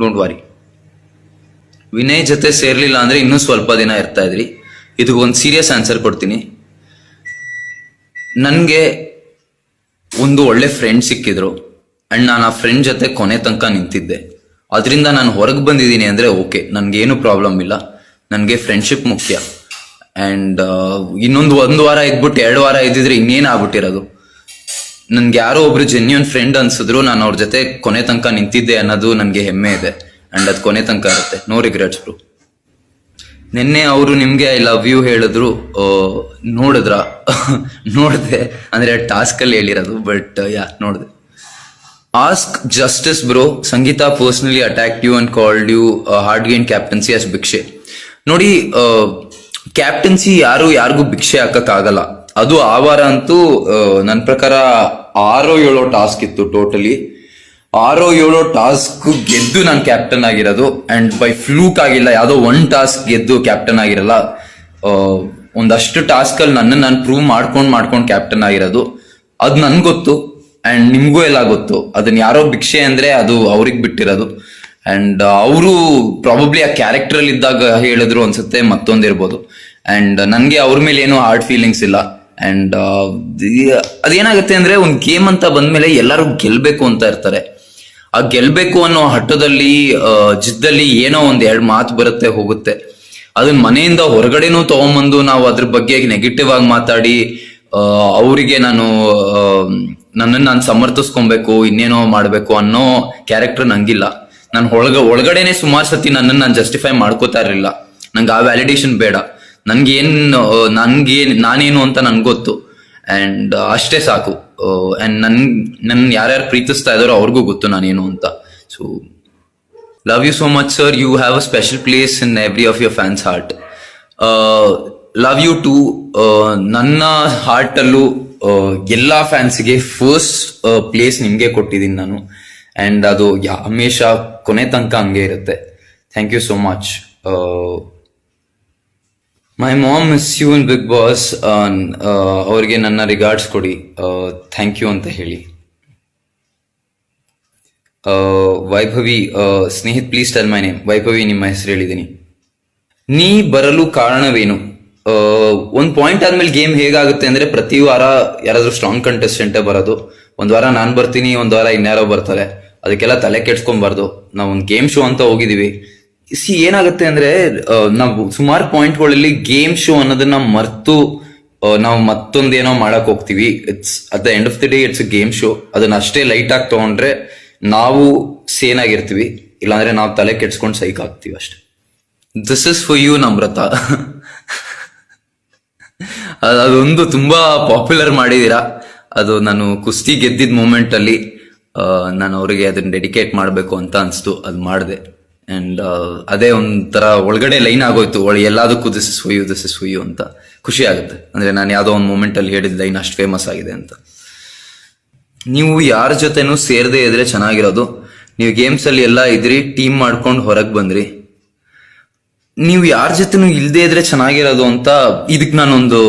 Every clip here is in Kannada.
ಡೋಂಟ್ ವಾರಿ ವಿನಯ್ ಜೊತೆ ಸೇರ್ಲಿಲ್ಲ ಅಂದ್ರೆ ಇನ್ನೂ ಸ್ವಲ್ಪ ದಿನ ಇರ್ತಾ ಇದ್ರಿ. ಇದಕ್ಕೆ ಒಂದು ಸೀರಿಯಸ್ ಆನ್ಸರ್ ಕೊಡ್ತೀನಿ. ನನಗೆ ಒಂದು ಒಳ್ಳೆ ಫ್ರೆಂಡ್ ಸಿಕ್ಕಿದ್ರು. ಅಂಡ್ ನಾನು ಆ ಫ್ರೆಂಡ್ ಜೊತೆ ಕೊನೆ ತನಕ ನಿಂತಿದ್ದೆ. ಅದರಿಂದ ನಾನು ಹೊರಗೆ ಬಂದಿದ್ದೀನಿ ಅಂದರೆ ಓಕೆ ನನಗೇನು ಪ್ರಾಬ್ಲಮ್ ಇಲ್ಲ. ನನಗೆ ಫ್ರೆಂಡ್ಶಿಪ್ ಮುಖ್ಯ. ಆ್ಯಂಡ್ ಇನ್ನೊಂದು ಒಂದು ವಾರ ಇದ್ಬಿಟ್ಟು ಎರಡು ವಾರ ಇದ್ದಿದ್ರೆ ಇನ್ನೇನು ಆಗ್ಬಿಟ್ಟಿರೋದು? ನನ್ಗೆ ಯಾರೋ ಒಬ್ರು ಜೆನ್ಯೂನ್ ಫ್ರೆಂಡ್ ಅನ್ಸಿದ್ರು ನಾನು ಅವ್ರ ಜೊತೆ ಕೊನೆ ತನಕ ನಿಂತಿದ್ದೆ ಅನ್ನೋದು ನನಗೆ ಹೆಮ್ಮೆ ಇದೆ. ಅಂಡ್ ಅದು ಕೊನೆ ತನಕ ಇರುತ್ತೆ. ನೋ ರಿಗ್ರೆಟ್ಸ್ ಬ್ರೋ ನಿನ್ನೆ ಅವರು ನಿಮ್ಗೆ ಐ ಲವ್ ಯು ಹೇಳಿದ್ರು. ನೋಡಿದ್ರ? ನೋಡಿದೆ. ಅಂದ್ರೆ ಟಾಸ್ಕ್ ಅಲ್ಲಿ ಹೇಳಿರೋದು ಬಟ್ ಯಾ ನೋಡಿದೆ. Ask justice bro Sangeetha personally attack you and called you hard gain captaincy as ಭಿಕ್ಷೆ. ನೋಡಿ ಕ್ಯಾಪ್ಟನ್ಸಿ ಯಾರು ಯಾರಿಗೂ ಭಿಕ್ಷೆ ಹಾಕಕ್ಕಾಗಲ್ಲ. ಅದು ಆವಾರ ವಾರ ಅಂತೂ ನನ್ನ ಪ್ರಕಾರ ಆರೋ ಏಳೋ ಟಾಸ್ಕ್ ಇತ್ತು ಟೋಟಲಿ. ಆರೋ ಏಳೋ ಟಾಸ್ಕ್ ಗೆದ್ದು ನಾನು ಕ್ಯಾಪ್ಟನ್ ಆಗಿರೋದು ಅಂಡ್ ಬೈ ಫ್ಲೂಕ್ ಆಗಿಲ್ಲ, ಯಾವುದೋ ಒನ್ ಟಾಸ್ಕ್ ಗೆದ್ದು ಕ್ಯಾಪ್ಟನ್ ಆಗಿರಲ್ಲ. ಒಂದಷ್ಟು ಟಾಸ್ಕ್ ಅಲ್ಲಿ ನನ್ನ ನಾನು ಪ್ರೂವ್ ಮಾಡ್ಕೊಂಡು ಮಾಡ್ಕೊಂಡು ಕ್ಯಾಪ್ಟನ್ ಆಗಿರೋದು. ಅದು ನನ್ಗೆ ಗೊತ್ತು ಅಂಡ್ ನಿಮ್ಗೂ ಎಲ್ಲ ಗೊತ್ತು. ಅದನ್ನ ಯಾರೋ ಭಿಕ್ಷೆ ಅಂದ್ರೆ ಅದು ಅವ್ರಿಗೆ ಬಿಟ್ಟಿರೋದು. ಅಂಡ್ ಅವರು ಪ್ರಾಬಬ್ಲಿ ಆ ಕ್ಯಾರೆಕ್ಟರ್ ಅಲ್ಲಿ ಇದ್ದಾಗ ಹೇಳಿದ್ರು ಅನ್ಸುತ್ತೆ, ಮತ್ತೊಂದಿರ್ಬೋದು. ಅಂಡ್ ನನಗೆ ಅವ್ರ ಮೇಲೆ ಏನು ಹಾರ್ಡ್ ಫೀಲಿಂಗ್ಸ್ ಇಲ್ಲ. ಅಂಡ್ ಅದೇನಾಗುತ್ತೆ ಅಂದ್ರೆ ಒಂದು ಗೇಮ್ ಅಂತ ಬಂದ್ಮೇಲೆ ಎಲ್ಲರೂ ಗೆಲ್ಬೇಕು ಅಂತ ಇರ್ತಾರೆ. ಆ ಗೆಲ್ಬೇಕು ಅನ್ನೋ ಹಠದಲ್ಲಿ ಜಿದ್ದಲ್ಲಿ ಏನೋ ಒಂದು ಎರಡು ಮಾತು ಬರುತ್ತೆ, ಹೋಗುತ್ತೆ. ಅದನ್ನ ಮನೆಯಿಂದ ಹೊರಗಡೆನೂ ತಗೊಂಬಂದು ನಾವು ಅದ್ರ ಬಗ್ಗೆ ನೆಗೆಟಿವ್ ಆಗಿ ಮಾತಾಡಿ ಅವರಿಗೆ ನಾನು ನನ್ನನ್ನು ನಾನು ಸಮರ್ಥಿಸ್ಕೊಬೇಕು, ಇನ್ನೇನೋ ಮಾಡಬೇಕು ಅನ್ನೋ ಕ್ಯಾರೆಕ್ಟರ್ ನಂಗಿಲ್ಲ. ನಾನು ಒಳಗ, ಒಳಗಡೆನೆ ಸುಮಾರು ಸತಿ ನನ್ನನ್ನು ನಾನು ಜಸ್ಟಿಫೈ ಮಾಡ್ಕೋತಾ ಇರಲಿಲ್ಲ. ನಂಗೆ ಆ ವ್ಯಾಲಿಡೇಷನ್ ಬೇಡ. ನನ್ಗೇನ್ ಏನು ನನ್ಗೆ, ನಾನೇನು ಅಂತ ನನ್ಗೆ ಗೊತ್ತು. ಅಂಡ್ ಅಷ್ಟೇ ಸಾಕು. ಅಂಡ್ ನನ್ ನನ್ ಯಾರ್ಯಾರು ಪ್ರೀತಿಸ್ತಾ ಇದಾರೋ ಅವ್ರಿಗೂ ಗೊತ್ತು ನಾನೇನು ಅಂತ. So love you so much sir you have a special place in every of your fans heart love you too ನನ್ನ ಹಾರ್ಟಲ್ಲೂ ಎಲ್ಲ ಫ್ಯಾನ್ಸ್ಗೆ ಫಸ್ಟ್ ಪ್ಲೇಸ್ ನಿಮಗೆ ಕೊಟ್ಟಿದ್ದೀನಿ ನಾನು. ಆ್ಯಂಡ್ ಅದು, ಯಾ, ಹಮೇಶ ಕೊನೆ ತನಕ ಹಂಗೆ ಇರುತ್ತೆ. Thank you so much my mom miss you in Bigg Boss ಅವರಿಗೆ ನನ್ನ ರಿಗಾರ್ಡ್ಸ್ ಕೊಡಿ. ಥ್ಯಾಂಕ್ ಯು ಅಂತ ಹೇಳಿ. ಆ, ವೈಭವಿ ಆ, Snehith please tell my name Vaibhavi ನಿಮ್ಮ ಹೆಸರು ಹೇಳಿದ್ದೀನಿ. ನೀ ಬರಲು ಕಾರಣವೇನು? ಒಂದು ಪಾಯಿಂಟ್ ಆದ್ಮೇಲೆ ಗೇಮ್ ಹೇಗಾಗುತ್ತೆ ಅಂದ್ರೆ ಪ್ರತಿ ವಾರ ಯಾರಾದರೂ ಸ್ಟ್ರಾಂಗ್ ಕಂಟೆಸ್ಟೆಂಟೇ ಬರೋದು. ಒಂದು ವಾರ ನಾನು ಬರ್ತೀನಿ ಒಂದು ವಾರ ಇನ್ಯಾರೋ ಬರ್ತಾರೆ. ಅದಕ್ಕೆಲ್ಲ ತಲೆ ಕೆಡ್ಸ್ಕೊಂಬಾರ್ದು. ನಾವು ಒಂದು ಗೇಮ್ ಶೋ ಅಂತ ಹೋಗಿದೀವಿ. ಸಿ ಏನಾಗುತ್ತೆ ಅಂದ್ರೆ ನಾವು ಸುಮಾರು ಪಾಯಿಂಟ್ಗಳಲ್ಲಿ ಗೇಮ್ ಶೋ ಅನ್ನೋದನ್ನ ಮರ್ತು ನಾವು ಮತ್ತೊಂದೇನೋ ಮಾಡಕ್ ಹೋಗ್ತೀವಿ. It's at the end of the day it's game show ಅದನ್ನ ಅಷ್ಟೇ ಲೈಟ್ ಆಗಿ ತಗೊಂಡ್ರೆ ನಾವು ಸೇನ್ ಆಗಿರ್ತೀವಿ. ಇಲ್ಲಾಂದ್ರೆ ನಾವು ತಲೆ ಕೆಡ್ಸ್ಕೊಂಡು ಸೈಕ್ ಆಗ್ತೀವಿ ಅಷ್ಟೇ. This is for you Namratha ಅದ್- ಅದೊಂದು ತುಂಬಾ ಪಾಪ್ಯುಲರ್ ಮಾಡಿದೀರಾ. ಅದು ನಾನು ಕುಸ್ತಿ ಗೆದ್ದಿದ ಮೂಮೆಂಟ್ ಅಲ್ಲಿ ನಾನು ಅವರಿಗೆ ಅದನ್ನ ಡೆಡಿಕೇಟ್ ಮಾಡಬೇಕು ಅಂತ ಅನ್ಸ್ತು. ಅದು ಮಾಡಿದೆ. ಅಂಡ್ ಅದೇ ಒಂಥರ ಒಳಗಡೆ ಲೈನ್ ಆಗೋಯ್ತು. ಒಳ ಎಲ್ಲದಕ್ಕೂ ದಿಸ್ ಇಸ್ ಹುಯ್ಯು ದಿಸ್ ಇಸ್ ಹುಯ್ಯು ಅಂತ. ಖುಷಿ ಆಗುತ್ತೆ. ಅಂದ್ರೆ ನಾನು ಯಾವುದೋ ಒಂದು ಮೂಮೆಂಟ್ ಅಲ್ಲಿ ಹೇಳಿದ ಲೈನ್ ಅಷ್ಟು ಫೇಮಸ್ ಆಗಿದೆ ಅಂತ. ನೀವು ಯಾರ ಜೊತೆನೂ ಸೇರದೆ ಇದ್ರೆ ಚೆನ್ನಾಗಿರೋದು. ನೀವು ಗೇಮ್ಸ್ ಅಲ್ಲಿ ಎಲ್ಲ ಇದ್ರಿ ಟೀಮ್ ಮಾಡ್ಕೊಂಡು ಹೊರಗೆ ಬಂದ್ರಿ. ನೀವು ಯಾರ ಜೊತೆನೂ ಇಲ್ಲದೇ ಇದ್ರೆ ಚೆನ್ನಾಗಿರೋದು ಅಂತ ಇದಕ್ಕೆ ನಾನೊಂದು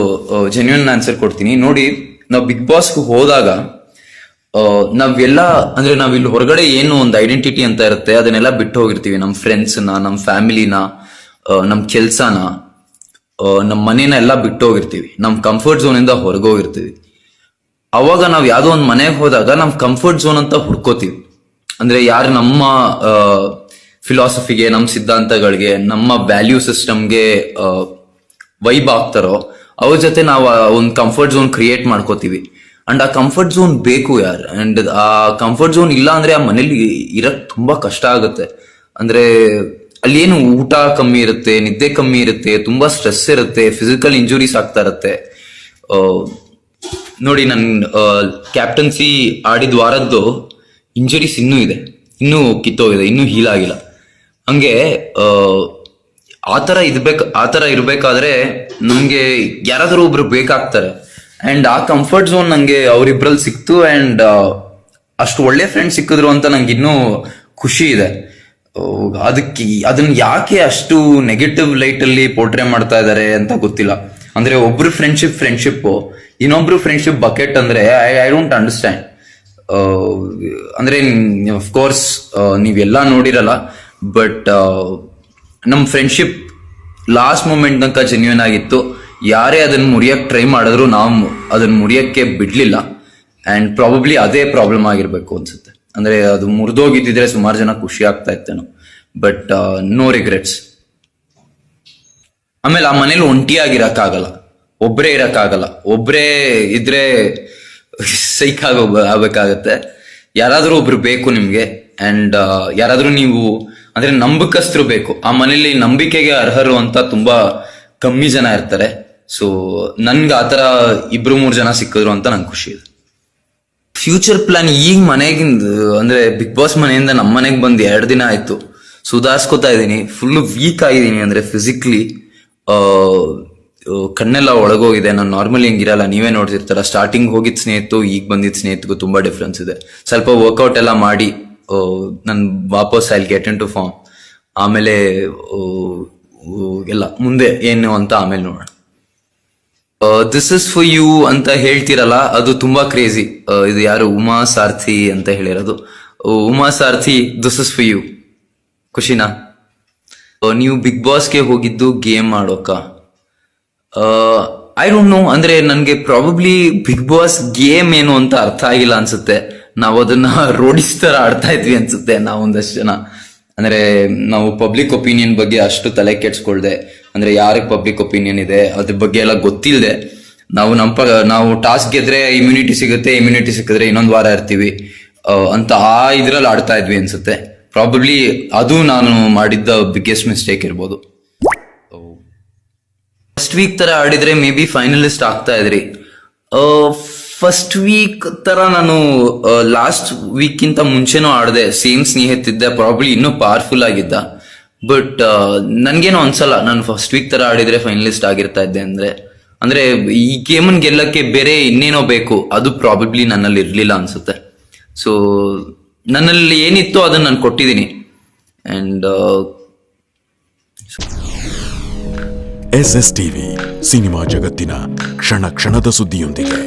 ಜೆನ್ಯೂನ್ ಆನ್ಸರ್ ಕೊಡ್ತೀನಿ. ನೋಡಿ, ನಾವು ಬಿಗ್ ಬಾಸ್ಗೆ ಹೋದಾಗ ನಾವೆಲ್ಲ, ಅಂದ್ರೆ ನಾವ್ ಇಲ್ಲಿ ಹೊರಗಡೆ ಏನು ಒಂದು ಐಡೆಂಟಿಟಿ ಅಂತ ಇರುತ್ತೆ, ಅದನ್ನೆಲ್ಲ ಬಿಟ್ಟು ಹೋಗಿರ್ತೀವಿ. ನಮ್ಮ ಫ್ರೆಂಡ್ಸ್ನ ನಮ್ಮ ಫ್ಯಾಮಿಲಿನ ನಮ್ಮ ಕೆಲ್ಸನ ನಮ್ಮ ಮನೇನ ಎಲ್ಲ ಬಿಟ್ಟು ಹೋಗಿರ್ತೀವಿ. ನಮ್ಮ ಕಂಫರ್ಟ್ ಝೋನ್ ಇಂದ ಹೊರಗೆ ಹೋಗಿರ್ತೀವಿ. ಅವಾಗ ನಾವು ಯಾವ್ದೋ ಒಂದು ಮನೆಗೆ ಹೋದಾಗ ನಮ್ಮ ಕಂಫರ್ಟ್ ಝೋನ್ ಅಂತ ಹುಡ್ಕೋತೀವಿ. ಅಂದ್ರೆ ಯಾರು ನಮ್ಮ ಫಿಲಾಸಫಿಗೆ ನಮ್ಮ ಸಿದ್ಧಾಂತಗಳಿಗೆ, ನಮ್ಮ ವ್ಯಾಲ್ಯೂ ಸಿಸ್ಟಮ್ಗೆ ವೈಬ್ ಆಗ್ತಾರೋ, ಅವ್ರ ಜೊತೆ ನಾವು ಒಂದು ಕಂಫರ್ಟ್ ಝೋನ್ ಕ್ರಿಯೇಟ್ ಮಾಡ್ಕೋತೀವಿ. ಅಂಡ್ ಆ ಕಂಫರ್ಟ್ ಝೋನ್ ಬೇಕು ಯಾರು? ಅಂಡ್ ಆ ಕಂಫರ್ಟ್ ಝೋನ್ ಇಲ್ಲ ಅಂದ್ರೆ ಆ ಮನೇಲಿ ಇರಕ್ ತುಂಬಾ ಕಷ್ಟ ಆಗುತ್ತೆ. ಅಂದ್ರೆ ಅಲ್ಲಿ ಏನು ಊಟ ಕಮ್ಮಿ ಇರುತ್ತೆ ನಿದ್ದೆ ಕಮ್ಮಿ ಇರುತ್ತೆ ತುಂಬಾ ಸ್ಟ್ರೆಸ್ ಇರುತ್ತೆ ಫಿಸಿಕಲ್ ಇಂಜುರೀಸ್ ಆಗ್ತಾ ಇರುತ್ತೆ. ನೋಡಿ ನನ್ನ ಕ್ಯಾಪ್ಟನ್ಸಿ ಆಡಿದ ವಾರದ್ದು ಇಂಜುರೀಸ್ ಇನ್ನೂ ಇದೆ. ಇನ್ನೂ ಕಿತ್ತೋಗಿದೆ ಇನ್ನೂ ಹೀಲ್ ಆಗಿಲ್ಲ. ಹಂಗೆ ಆ, ಥರ ಇರ್ಬೇಕು ಆ ಥರ ಇರಬೇಕಾದ್ರೆ ನಮಗೆ ಯಾರಾದರೂ ಒಬ್ರು ಬೇಕಾಗ್ತಾರೆ. ಅಂಡ್ ಆ ಕಂಫರ್ಟ್ ಝೋನ್ ನಂಗೆ ಅವರಿಬ್ರಲ್ಲಿ ಸಿಕ್ತು ಅಂಡ್ ಅಷ್ಟು ಒಳ್ಳೆ ಫ್ರೆಂಡ್ ಸಿಕ್ಕಿದ್ರು ಅಂತ ನಂಗೆ ಇನ್ನೂ ಖುಷಿ ಇದೆ. ಅದಕ್ಕೆ ಅದನ್ನ ಯಾಕೆ ಅಷ್ಟು ನೆಗೆಟಿವ್ ಲೈಟ್ ಅಲ್ಲಿ ಪೋರ್ಟ್ರೇ ಮಾಡ್ತಾ ಇದ್ದಾರೆ ಅಂತ ಗೊತ್ತಿಲ್ಲ. ಅಂದ್ರೆ ಒಬ್ರು ಫ್ರೆಂಡ್ಶಿಪ್ ಫ್ರೆಂಡ್ಶಿಪ್ ಇನ್ನೊಬ್ರು ಫ್ರೆಂಡ್ಶಿಪ್ ಬಕೆಟ್ ಅಂದ್ರೆ ಐ ಐ ಡೋಂಟ್ ಅಂಡರ್ಸ್ಟ್ಯಾಂಡ್ ಅಂದ್ರೆ ಕೋರ್ಸ್ ನೀವೆಲ್ಲ ನೋಡಿರಲ್ಲ ಬಟ್ ನಮ್ಮ ಫ್ರೆಂಡ್ಶಿಪ್ ಲಾಸ್ಟ್ ಮೂಮೆಂಟ್ ತನಕ ಜೆನ್ಯೂನ್ ಆಗಿತ್ತು. ಯಾರೇ ಅದನ್ನ ಮುರಿಯಕ್ಕೆ ಟ್ರೈ ಮಾಡಿದ್ರು ನಾವು ಅದನ್ನ ಮುರಿಯಕ್ಕೆ ಬಿಡಲಿಲ್ಲ. ಅಂಡ್ ಪ್ರಾಬಬ್ಲಿ ಅದೇ ಪ್ರಾಬ್ಲಮ್ ಆಗಿರಬೇಕು ಅನ್ಸುತ್ತೆ. ಅಂದ್ರೆ ಅದು ಮುರಿದೋಗಿದ್ದಿದ್ರೆ ಸುಮಾರು ಜನ ಖುಷಿ ಆಗ್ತಾ ಇತ್ತೇನೋ. ಬಟ್ ನೋ ರಿಗ್ರೆಟ್ಸ್ ಆಮೇಲೆ ಆ ಮನೇಲಿ ಒಂಟಿಯಾಗಿರಕ್ಕಾಗಲ್ಲ. ಒಬ್ರೇ ಇರಕ್ಕಾಗಲ್ಲ. ಒಬ್ರೇ ಇದ್ರೆ ಸೈಕ್ ಆಗೋ ಯಾರಾದರೂ ಒಬ್ರು ಬೇಕು ನಿಮಗೆ. ಅಂಡ್ ಯಾರಾದರೂ ನೀವು, ಅಂದ್ರೆ ನಂಬಿಕಸ್ತರು ಬೇಕು. ಆ ಮನೇಲಿ ನಂಬಿಕೆಗೆ ಅರ್ಹರು ಅಂತ ತುಂಬಾ ಕಮ್ಮಿ ಜನ ಇರ್ತಾರೆ. ಸೊ ನನ್ಗೆ ಆತರ ಇಬ್ರು ಮೂರು ಜನ ಸಿಕ್ಕಿದ್ರು ಅಂತ ನಂಗೆ ಖುಷಿ ಇದೆ. ಫ್ಯೂಚರ್ ಪ್ಲಾನ್ ಈಗ ಮನೆಗಿಂದ ಅಂದ್ರೆ ಬಿಗ್ ಬಾಸ್ ಮನೆಯಿಂದ ನಮ್ಮ ಮನೆಗೆ ಬಂದು ಎರಡು ದಿನ ಆಯ್ತು. ಸುಧಾರಿಸ್ಕೋತಾ ಇದ್ದೀನಿ. ಫುಲ್ ವೀಕ್ ಆಗಿದ್ದೀನಿ. ಅಂದ್ರೆ ಫಿಸಿಕ್ಲಿ ಕಣ್ಣೆಲ್ಲ ಒಳಗೋಗಿದೆ. ನಾನು ನಾರ್ಮಲಿ ಹಿಂಗಿರಲ್ಲ. ನೀವೇ ನೋಡ್ತಿರ್ತಾರ. ಸ್ಟಾರ್ಟಿಂಗ್ ಹೋಗಿದ್ ಸ್ನೇಹಿತು ಈಗ ಬಂದಿದ್ದ ಸ್ನೇಹಿತಗೂ ತುಂಬಾ ಡಿಫ್ರೆನ್ಸ್ ಇದೆ. ಸ್ವಲ್ಪ ವರ್ಕೌಟ್ ಎಲ್ಲ ಮಾಡಿ ನಾನು ವಾಪಸ್ I get into form ಆಮೇಲೆ ಆ, ಆ, ಎಲ್ಲ ಮುಂದೆ ಏನು ಅಂತ ಆಮೇಲೆ ನೋಡೋಣ. ದಿಸ್ ಇಸ್ ಫಾರ್ ಯು ಅಂತ ಹೇಳ್ತಿರಲ್ಲ, ಅದು ತುಂಬಾ ಕ್ರೇಜಿ ಇದು ಯಾರು? ಉಮಾ ಸಾರ್ಥಿ ಅಂತ ಹೇಳಿರೋದು. Uma Sarthi this is for you ಖುಷಿನಾ? ನೀವು ಬಿಗ್ ಬಾಸ್ಗೆ ಹೋಗಿದ್ದು ಗೇಮ್ ಆಡೋಕ ಐ ಡೋಂಟ್ ನೋ ಅಂದ್ರೆ ನನಗೆ ಪ್ರಾಬಬ್ಲಿ ಬಿಗ್ ಬಾಸ್ ಗೇಮ್ ಏನು ಅಂತ ಅರ್ಥ ಆಗಿಲ್ಲ ಅನ್ಸುತ್ತೆ. ನಾವು ಅದನ್ನ ರೋಡಿಸ್ ತರ ಆಡ್ತಾ ಇದ್ವಿ ಅನ್ಸುತ್ತೆ ನಾವೊಂದಷ್ಟು ಜನ. ಅಂದ್ರೆ, ನಾವು ಪಬ್ಲಿಕ್ ಒಪಿನಿಯನ್ ಬಗ್ಗೆ ಅಷ್ಟು ತಲೆ ಕೆಡ್ಸ್ಕೊಳ್ದೆ. ಅಂದ್ರೆ ಯಾರಿಗೆ ಪಬ್ಲಿಕ್ ಒಪಿನಿಯನ್ ಇದೆ, ಅದ್ರ ಬಗ್ಗೆ ಎಲ್ಲ ಗೊತ್ತಿಲ್ಲದೆ ನಾವು ನಮ್ಮ ನಾವು ಟಾಸ್ಕ್ ಗೆದ್ರೆ ಇಮ್ಯುನಿಟಿ ಸಿಗುತ್ತೆ ಇಮ್ಯುನಿಟಿ ಸಿಕ್ಕಿದ್ರೆ ಇನ್ನೊಂದು ವಾರ ಇರ್ತೀವಿ. ಅಂತ ಆ ಇದ್ರಲ್ಲಿ ಆಡ್ತಾ ಇದ್ವಿ ಅನ್ಸುತ್ತೆ. ಪ್ರಾಬಬ್ಲಿ ಅದು ನಾನು ಮಾಡಿದ್ದ ಬಿಗ್ಗೆಸ್ಟ್ ಮಿಸ್ಟೇಕ್ ಇರ್ಬೋದು. ಫಸ್ಟ್ ವೀಕ್ ತರ ಆಡಿದ್ರೆ ಮೇ ಬಿ ಫೈನಲಿಸ್ಟ್ ಆಗ್ತಾ ಇದ್ರಿ. ಫಸ್ಟ್ ವೀಕ್ ತರ ನಾನು ಲಾಸ್ಟ್ ವೀಕ್ ಗಿಂತ ಮುಂಚೆನೂ ಆಡಿದೆ ಸೇಮ್ ಸ್ನೇಹಿತಿದ್ದೆ ಪ್ರಾಬ್ಲಿ ಇನ್ನೂ ಪವರ್ಫುಲ್ ಆಗಿದ್ದ. ಬಟ್ ನನ್ಗೇನು ಅನ್ಸಲ್ಲ. ನಾನು ಫಸ್ಟ್ ವೀಕ್ ತರ ಆಡಿದ್ರೆ ಫೈನಲಿಸ್ಟ್ ಆಗಿರ್ತಾ ಇದ್ದೆ ಅಂದ್ರೆ. ಅಂದ್ರೆ ಈ ಗೇಮನ್ ಗೆಲ್ಲಕ್ಕೆ ಬೇರೆ ಇನ್ನೇನೋ ಬೇಕು. ಅದು ಪ್ರಾಬಬ್ಲಿ ನನ್ನಲ್ಲಿ ಇರ್ಲಿಲ್ಲ ಅನ್ಸುತ್ತೆ. ಸೊ ನನ್ನಲ್ಲಿ ಏನಿತ್ತು ಅದನ್ನ ನಾನು ಕೊಟ್ಟಿದ್ದೀನಿ. And S S TV cinema ಜಗತ್ತಿನ ಕ್ಷಣ ಕ್ಷಣದ ಸುದ್ದಿಯೊಂದಿಗೆ.